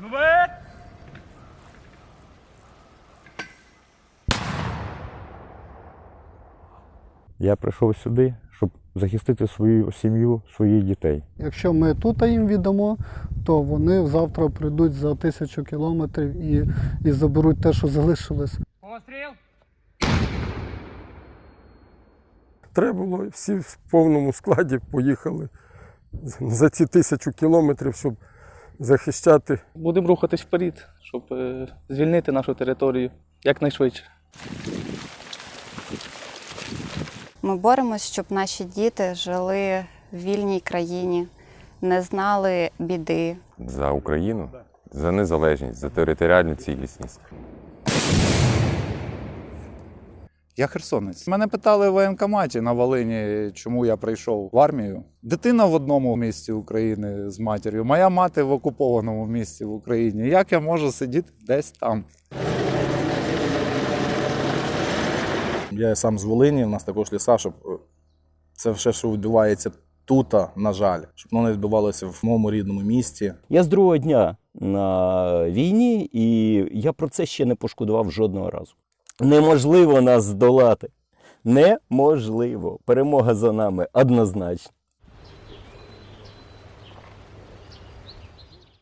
Ну, Я прийшов сюди, щоб захистити свою сім'ю, своїх дітей. Якщо ми тут їм віддамо, то вони завтра прийдуть за тисячу кілометрів і, і заберуть те, що залишилось. Постріл! Треба було всі в повному складі поїхали за ці тисячу кілометрів, щоб захищати Будемо рухатись вперед, щоб е, звільнити нашу територію якнайшвидше. Ми боремось, щоб наші діти жили в вільній країні, не знали біди, за Україну, за незалежність, за територіальну цілісність. Я херсонець. Мене питали в воєнкоматі на Волині, чому я прийшов в армію. Дитина в одному місті України з матір'ю, моя мати в окупованому місті в Україні. Як я можу сидіти десь там? Я сам з Волині, в нас також ліса, щоб е, це все, що відбувається тут, на жаль, щоб воно не відбувалося в моєму рідному місті. Я з другого дня на війні, і я про це ще не пошкодував жодного разу. Неможливо нас здолати. Неможливо. Перемога за нами однозначно.